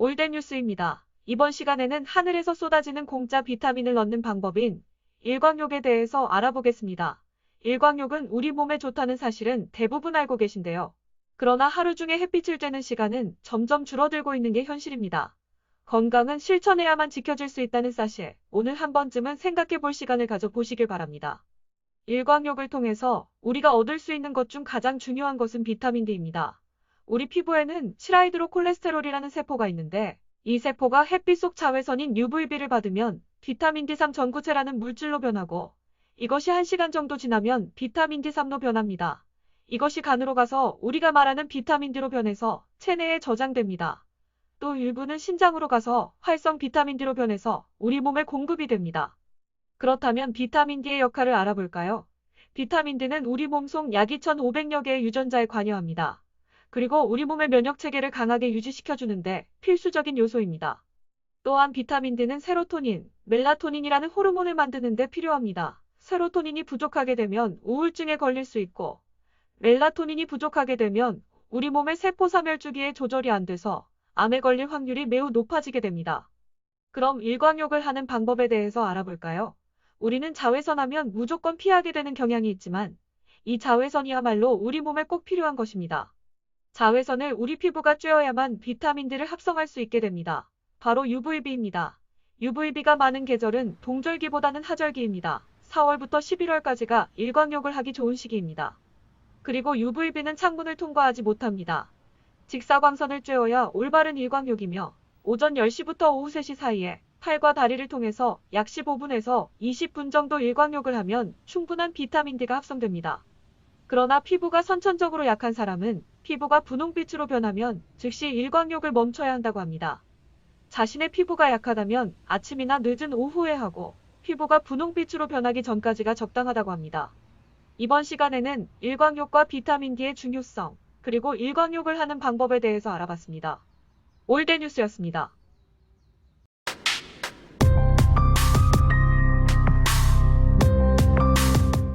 올덴 뉴스입니다. 이번 시간에는 하늘에서 쏟아지는 공짜 비타민을 넣는 방법인 일광욕에 대해서 알아보겠습니다. 일광욕은 우리 몸에 좋다는 사실은 대부분 알고 계신데요. 그러나 하루 중에 햇빛을 쬐는 시간은 점점 줄어들고 있는 게 현실입니다. 건강은 실천해야만 지켜질 수 있다는 사실, 오늘 한 번쯤은 생각해 볼 시간을 가져보시길 바랍니다. 일광욕을 통해서 우리가 얻을 수 있는 것 중 가장 중요한 것은 비타민 D입니다. 우리 피부에는 7하이드로 콜레스테롤이라는 세포가 있는데 이 세포가 햇빛 속 자외선인 UVB를 받으면 비타민 D3 전구체라는 물질로 변하고 이것이 1시간 정도 지나면 비타민 D3로 변합니다. 이것이 간으로 가서 우리가 말하는 비타민 D로 변해서 체내에 저장됩니다. 또 일부는 신장으로 가서 활성 비타민 D로 변해서 우리 몸에 공급이 됩니다. 그렇다면 비타민 D의 역할을 알아볼까요? 비타민 D는 우리 몸 속 약 2,500여 개의 유전자에 관여합니다. 그리고 우리 몸의 면역 체계를 강하게 유지시켜주는데 필수적인 요소입니다. 또한 비타민 D는 세로토닌, 멜라토닌이라는 호르몬을 만드는 데 필요합니다. 세로토닌이 부족하게 되면 우울증에 걸릴 수 있고, 멜라토닌이 부족하게 되면 우리 몸의 세포 사멸 주기에 조절이 안 돼서 암에 걸릴 확률이 매우 높아지게 됩니다. 그럼 일광욕을 하는 방법에 대해서 알아볼까요? 우리는 자외선 하면 무조건 피하게 되는 경향이 있지만 이 자외선이야말로 우리 몸에 꼭 필요한 것입니다. 자외선을 우리 피부가 쬐어야만 비타민들을 합성할 수 있게 됩니다. 바로 UVB입니다. UVB가 많은 계절은 동절기보다는 하절기입니다. 4월부터 11월까지가 일광욕을 하기 좋은 시기입니다. 그리고 UVB는 창문을 통과하지 못합니다. 직사광선을 쬐어야 올바른 일광욕이며 오전 10시부터 오후 3시 사이에 팔과 다리를 통해서 약 15분에서 20분 정도 일광욕을 하면 충분한 비타민 D가 합성됩니다. 그러나 피부가 선천적으로 약한 사람은 피부가 분홍빛으로 변하면 즉시 일광욕을 멈춰야 한다고 합니다. 자신의 피부가 약하다면 아침이나 늦은 오후에 하고 피부가 분홍빛으로 변하기 전까지가 적당하다고 합니다. 이번 시간에는 일광욕과 비타민 D의 중요성, 그리고 일광욕을 하는 방법에 대해서 알아봤습니다. 올드 뉴스였습니다.